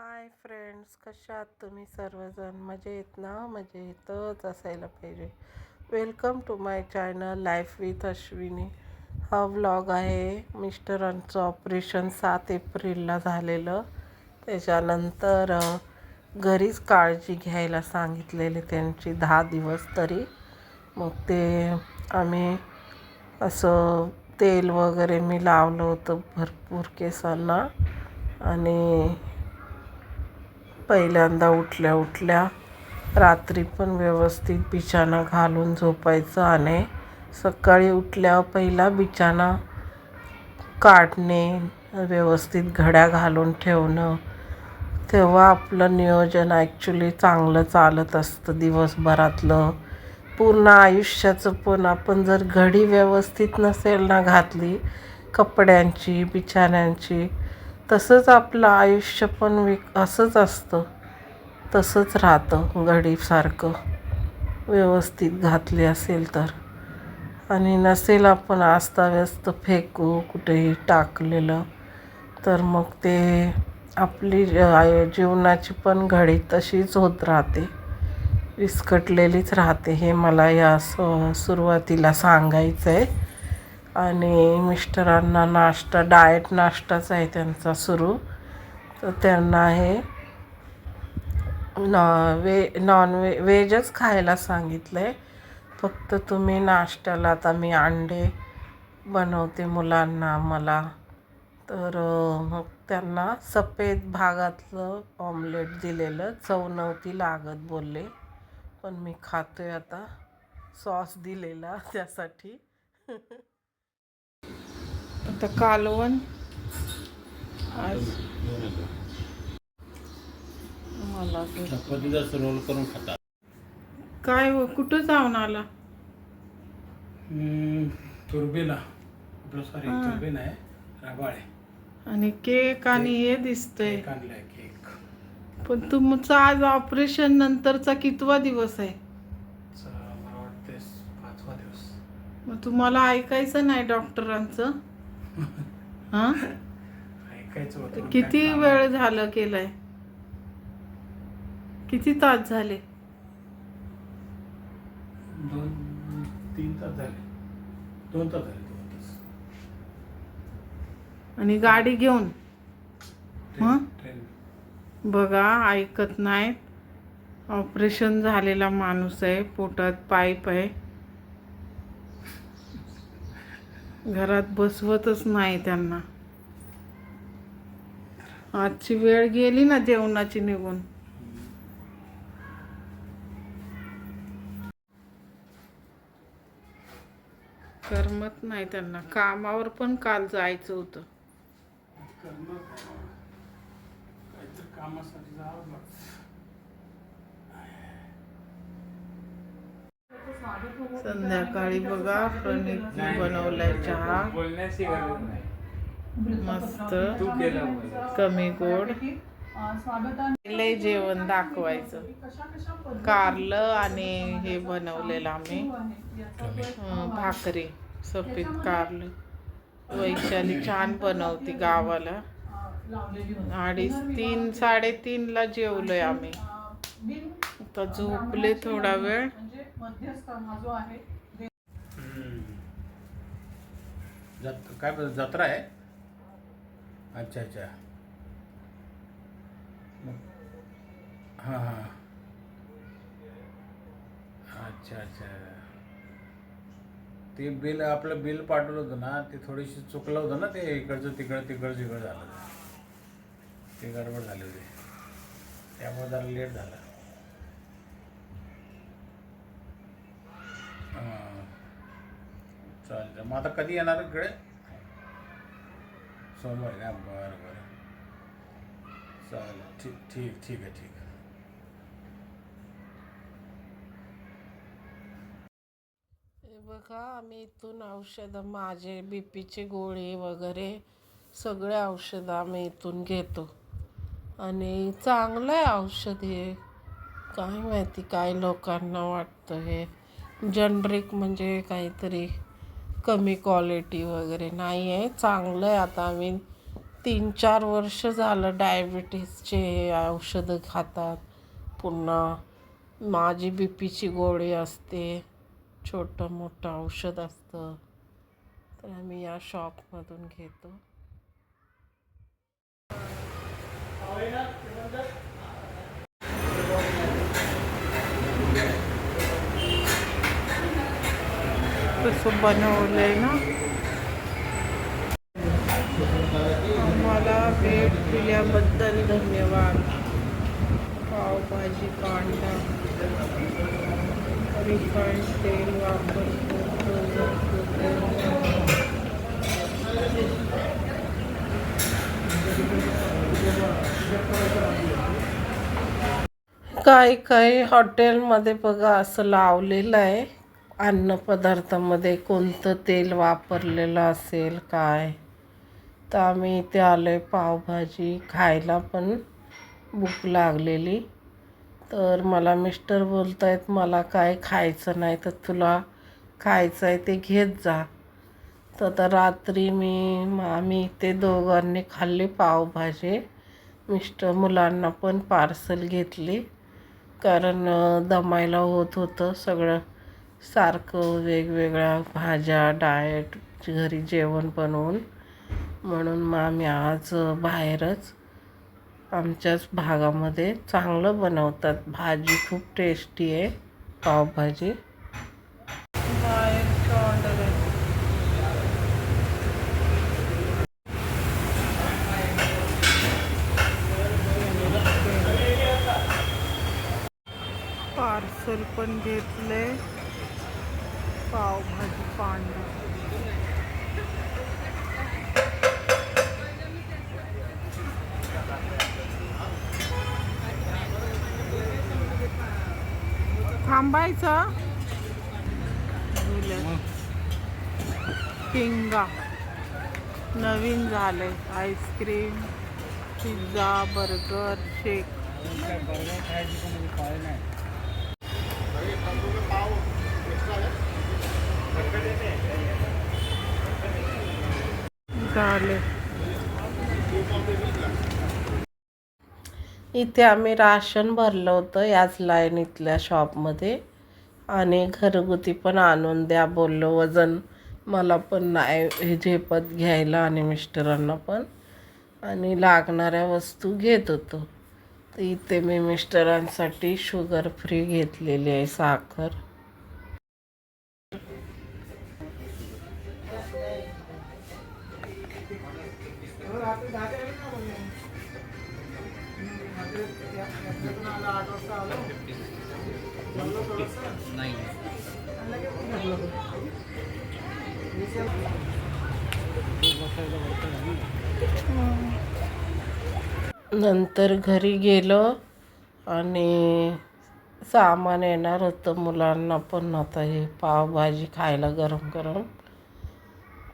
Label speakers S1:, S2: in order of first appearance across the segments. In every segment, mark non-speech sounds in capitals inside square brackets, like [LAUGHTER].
S1: Hi friends कशा आहात तुम्ही सर्वजण? मजेत ना? मजेतच असायला पाहिजे. Welcome to my channel life with Ashwini हा व्लॉग आहे मिस्टरांचं ऑपरेशन सात एप्रिलला झालेलं. त्याच्यानंतर घरीच काळजी घ्यायला सांगितलेली त्यांची दहा दिवस तरी. मग ते आम्ही असं तेल वगैरे मी लावलं होतं भरपूर केसांना. आणि पहिल्यांदा उठल्या उठल्या रात्री पण व्यवस्थित बिछाना घालून झोपायचं आणि सकाळी उठल्यावर पहिला बिछाना काढणे व्यवस्थित घड्या घालून ठेवणं. तेव्हा आपलं नियोजन ॲक्च्युली चांगलं चालत असतं दिवसभरातलं. पूर्ण आयुष्याचं पण आपण जर घडी व्यवस्थित नसेल ना घातली कपड्यांची बिछाण्यांची तसंच आपलं आयुष्य पण विक असंच असतं. तसंच राहतं घडीसारखं. व्यवस्थित घातली असेल तर. आणि नसेल आपण आस्ताव्यस्त फेकू कुठेही टाकलेलं तर मग ते आपली आय- जीवनाची पण घडी तशीच होत राहते. विस्कटलेलीच राहते. हे मला या स सुरुवातीला सांगायचं आहे आणि मिस्टरांना नाश्ता डाएट नाश्ताच आहे त्यांचा सुरू. तर त्यांना हे नॉ वे नॉन व्हेजच खायला सांगितलं आहे फक्त तुम्ही नाश्त्याला आता मी अंडे बनवते मुलांना मला. तर मग त्यांना सफेद भागातलं ऑमलेट दिलेलं चव नव्हती लागत बोलले. पण मी खातोय आता. सॉस दिलेला त्यासाठी. [LAUGHS] आता कालवण. आज मला
S2: रोल करून खाता.
S1: काय हो कुठं जाऊन आला?
S2: तुरबीला. आपलं सॉरी तुरबीन आहे. रबाळे.
S1: आणि केक आणि हे दिसतंय.
S2: केक आणलाय केक.
S1: पण तुमचा आज ऑपरेशन नंतरचा कितवा दिवस आहे?
S2: च- मला वाटते पाचवा दिवस.
S1: मग तुम्हाला ऐकायचं नाही डॉक्टरांचं? हा? किती वेळ झालं केलंय? किती तास झाले?
S2: दोन तीन तास झाले. दोन तास झाले दोन तास.
S1: आणि गाडी घेऊन? हं? बघा ऐकत नाहीत. ऑपरेशन झालेला माणूस आहे पोटात पाईप आहे. घरात बसवतच नाही त्यांना. आजची वेळ गेली ना जेवणाची निघून. करमत नाही त्यांना. कामावर पण काल जायचं होतं.
S2: कामासाठी जावं लागतं.
S1: संध्याकाळी बघा प्रणितने बनवलाय चहा. मस्त. कमी गोड. लय जेवण दाखवायचं. कारलं आणि हे बनवलेलं आम्ही. भाकरी सफेद कारलं. वैशाली छान बनवते गावाला. अडीच तीन साडेतीनला जेवलोय आम्ही. आता झोपले थोडा वेळ.
S2: हम्म. जत काय बोल जत्रा आहे? अच्छा अच्छा. मग- हां हां. अच्छा अच्छा. ते बिल आपलं बिल पाठवलं होतं ना ते थोडीशी चुकलं होतं ना ते इकडचं तिकडं तिकडं तिकडं झालं. ते गडबड झाली होती. त्यामुळे जरा लेट झाला हां चालतं मग आता कधी येणार इकडे? सोमवारी ना? बरं बरं. चालेल. ठीक ठीक ठीक आहे ठीक आहे.
S1: हे बघा आम्ही इथून औषधं माझे बी पीची गोळी वगैरे सगळे औषधं आम्ही इथून घेतो. आणि चांगलं आहे औषध हे. काय माहिती काय लोकांना वाटतं हे. जनरिक म्हणजे काहीतरी कमी क्वालिटी वगैरे नाही आहे चांगलं आहे आता. आम्ही तीन चार वर्ष झालं डायबिटीसचे औषधं खातात. पुन्हा माझी बी पीची गोळी असते. छोटं मोठं औषध असतं. तर आम्ही या शॉपमधून घेतो. ना आम्हाला भेट दिल्याबद्दल धन्यवाद। पावभाजी कांदा रिफाईंड तेल वापरतो काही हॉटेलमध्ये बघा, असं लावलेलं आहे. अन्नपदार्थामध्ये कोणतं तेल वापरलेलं असेल काय? तर आम्ही इथे आलो आहे पावभाजी खायला पण भूक लागलेली. तर मला मिस्टर बोलत आहेत मला काय खायचं नाही तर तुला खायचं आहे ते घेत जा. तर आता रात्री मी आम्ही ते दोघांनी खाल्ली पावभाजी. मिस्टर मुलांना पण पार्सल घेतली. कारण दमायला होत होतं सगळं. सारखं वेगवेगळ्या भाज्या डाएट घरी जेवण बनवून. म्हणून मग आम्ही आज बाहेरच आमच्याच भागामध्ये चांगलं बनवतात. भाजी खूप टेस्टी आहे पावभाजी. पार्सल पण घेतले Oh, पावभाजी पांढरा थांबायचं. किंगा. नवीन झाले. Ice cream pizza burger shake. इथे आम्ही राशन भरलं होतं याच लाईनीतल्या शॉपमध्ये आणि घरगुती पण आणून द्या बोललो. वजन मला पण नाही हे झेपत घ्यायला आणि मिस्टरांना पण. आणि लागणाऱ्या वस्तू घेत होतो. तर इथे मी मिस्टरांसाठी शुगर फ्री घेतलेली आहे साखर. नंतर घरी गेलो आणि सामान येणार होतं मुलांना पण. आता हे पावभाजी खायला गरम गरम.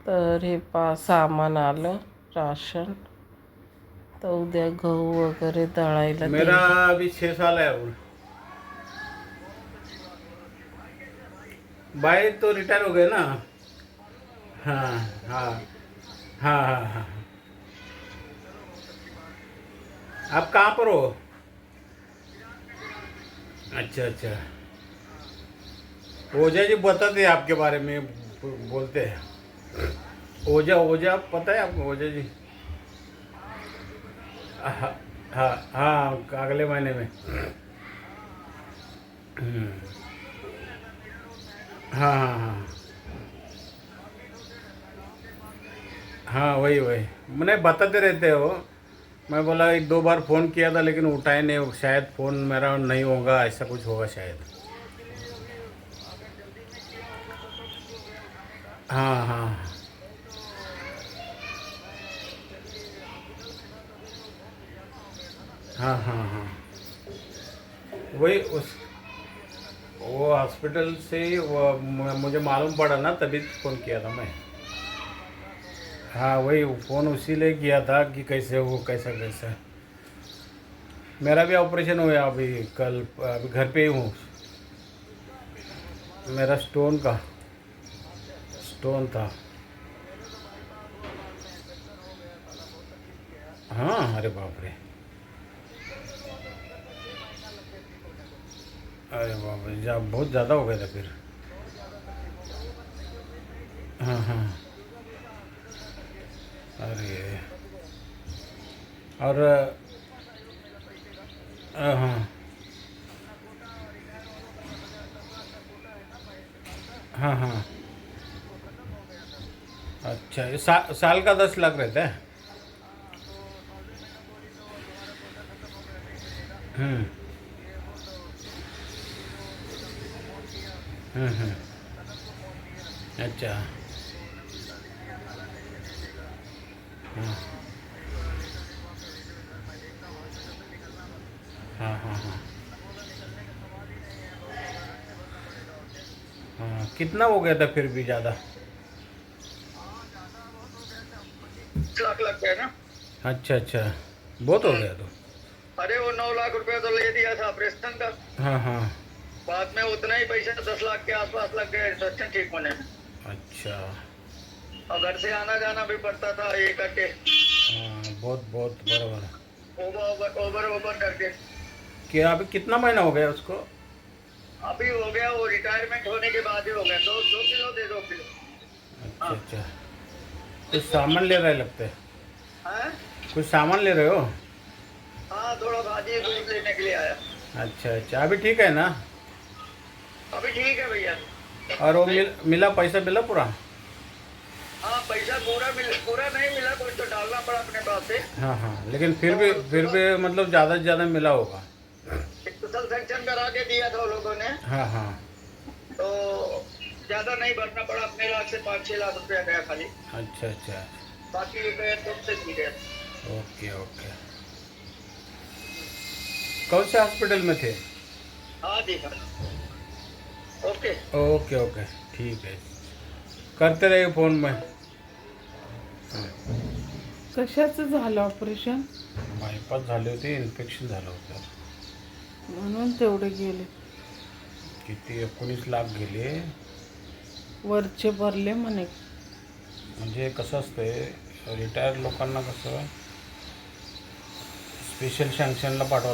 S1: तर हे पा सामान आलं राशन. तर उद्या गहू वगैरे दळायला
S2: मेरा
S1: दे-
S2: अभी छः साल है अब भाई तो रिटायर हो गए ना? हाँ हाँ. हाँ हाँ हाँ. आप कहाँ पर हो? अच्छा अच्छा। ओझा जी बताते हैं आपके बारे में बोलते हैं। ओझा ओझा पता है आपको ओझा जी? हाँ हाँ हाँ अगले महीने में। हम्म। हाँ हाँ हाँ। हाँ वही वही। मैंने बताते रहते हो मैं बोला, एक दो बार फ़ोन किया था, लेकिन उठाए नहीं शायद फ़ोन मेरा नहीं होगा, ऐसा कुछ होगा शायद। हाँ हाँ। हाँ हाँ हाँ। वही उस, वो हॉस्पिटल से वो, मुझे मालूम पड़ा ना, तभी फ़ोन किया था मैं। हाँ वही फ़ोन उसी लिए किया था कि कैसे हो, कैसा कैसा। मेरा भी ऑपरेशन हुआ अभी, कल, अभी घर पे ही हूँ। मेरा स्टोन का, स्टोन था। हाँ अरे बाप रे। अरे बाप रे, जा, बहुत ज़्यादा हो गया था फिर। हाँ हाँ। अरे। और हाँ। हाँ हाँ। अच्छा सा, साल का दस लाख रहता है? हम्म। हम्म हम्म। अच्छा। हाँ हाँ हाँ। कितना हो गया था फिर भी ज़्यादा?
S3: लाख लग गए ना।
S2: अच्छा अच्छा। बहुत हो गया तो।
S3: अरे वो नौ लाख रुपए तो ले दिया था ऑपरेशन का।
S2: हाँ हाँ।
S3: बाद में उतना ही पैसा दस लाख के आसपास लग गए ऑपरेशन ठीक होने में।
S2: अच्छा।
S3: और घर से आना जाना भी पड़ता था ये करके।
S2: हाँ बहुत बहुत बराबर
S3: ओवर ओवर ओवर ओवर करके।
S2: क्या अभी कितना महीना हो गया उसको?
S3: अभी हो गया वो रिटायरमेंट होने के बाद ही हो गया। दो दो किलो दे दो किलो।
S2: अच्छा अच्छा। कुछ सामान ले रहे लगते? हैं?
S3: हैं
S2: कुछ सामान ले रहे हो?
S3: हाँ थोड़ा भाजी दूध लेने के लिए आया।
S2: अच्छा अच्छा। अभी ठीक है ना?
S3: अभी ठीक है भैया।
S2: और वो मिल, मिला पैसा मिला पूरा?
S3: हाँ पैसा पूरा मिल पूरा नहीं मिला कुछ तो डालना पड़ा अपने पास से।
S2: हाँ हाँ लेकिन फिर भी फिर भी मतलब ज़्यादा से ज़्यादा मिला होगा।
S3: स्पेशल सेक्शन करा के दिया था लोगों ने।
S2: हाँ हाँ।
S3: तो ज़्यादा नहीं भरना पड़ा अपने लाख से पाँच छह लाख रुपया गया खाली।
S2: अच्छा अच्छा।
S3: बाकी
S2: ओके ओके। कौन से हॉस्पिटल में थे?
S3: हाँ जी ओके।
S2: Okay okay. ठीक है। करते रहिए फ़ोन में.
S1: कशाचं झालं ऑपरेशन?
S2: बायपास झाले होते इन्फेक्शन झालं होतं.
S1: म्हणून तेवढे गेले.
S2: किती एकोणीस लाख गेले.
S1: वरचे भरले म्हणे.
S2: म्हणजे कसं असतंय रिटायर लोकांना कसं स्पेशल सँक्शनला पाठवा